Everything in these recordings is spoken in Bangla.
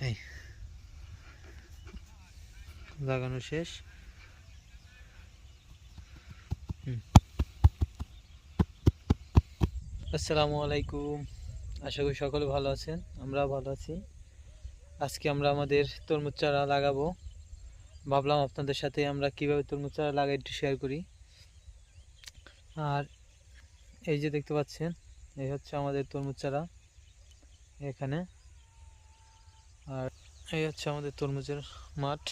এই। লাগানো শেষ। আসসালামু আলাইকুম। আশা করি সকলে ভালো আছেন আমরা ভালো আছি। আজকে আমরা আমাদের তরমুজ চারা লাগাবো। ভাবলাম আপনাদের সাথে আমরা কীভাবে তরমুজ চারা লাগাই একটু শেয়ার করি। আর এই যে দেখতে পাচ্ছেন, এই হচ্ছে আমাদের তরমুজ চারা। এখানে আর এই হচ্ছে আমাদের তরমুজের মাঠ।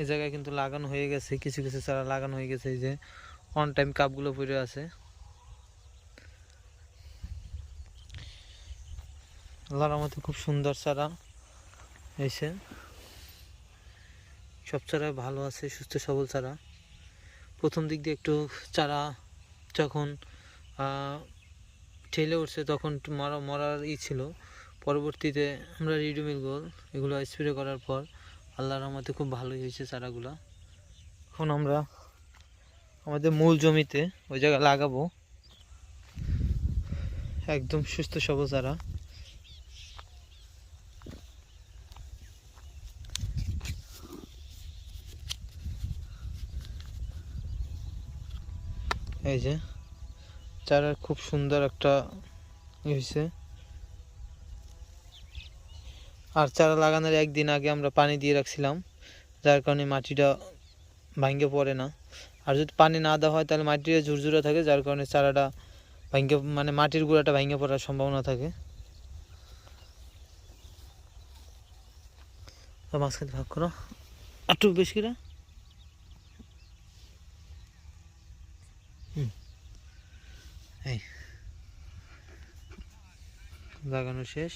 এই জায়গায় কিন্তু লাগানো হয়ে গেছে, কিছু কিছু চারা লাগানো হয়ে গেছে, এই যে অন টাইম কাপগুলো পড়ে আছে। আল্লাহর মধ্যে খুব সুন্দর চারা এসে সব চারা ভালো আছে, সুস্থ, সবল চারা। প্রথম দিক দিয়ে একটু চারা যখন ঠেলে উঠছে তখন মরা, মরার ই ছিল। পরবর্তীতে আমরা রিডুমিল গোল এগুলো স্প্রে করার পর আল্লাহর রহমতে খুব ভালোই হয়েছে চারাগুলো। এখন আমরা আমাদের মূল জমিতে ওই জায়গায় লাগাবো। একদম সুস্থ সবল চারা। এই যে চারার খুব সুন্দর একটা হয়েছে আর চারা লাগানোর একদিন আগে আমরা পানি দিয়ে রাখছিলাম, যার কারণে মাটিটা ভাঙ্গে পড়ে না। আর যদি পানি না দেওয়া হয়, তাহলে মাটিটা ঝুরঝুরে থাকে, যার কারণে চারাটা ভাঙ্গে মানে মাটির গুঁড়াটা ভাঙ্গে পড়ার সম্ভাবনা থাকে। মাঝখানে ভাগ করো। একটু বেশি করে। লাগানো শেষ।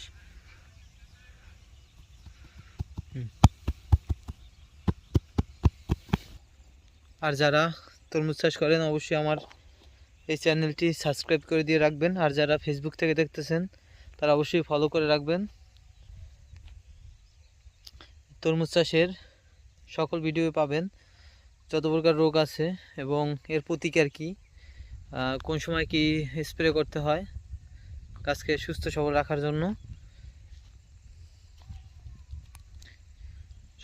আর যারা তরমুজ চাষ করেন, অবশ্যই আমার এই চ্যানেলটি সাবস্ক্রাইব করে দিয়ে রাখবেন। আর যারা ফেসবুক থেকে দেখতেছেন, তারা অবশ্যই ফলো করে রাখবেন। তরমুজ চাষের সকল ভিডিও পাবেন। যত প্রকার রোগ আছে এবং এর প্রতিকার কী কোন সময় কি স্প্রে করতে হয়, গাছকে সুস্থ সবল রাখার জন্য।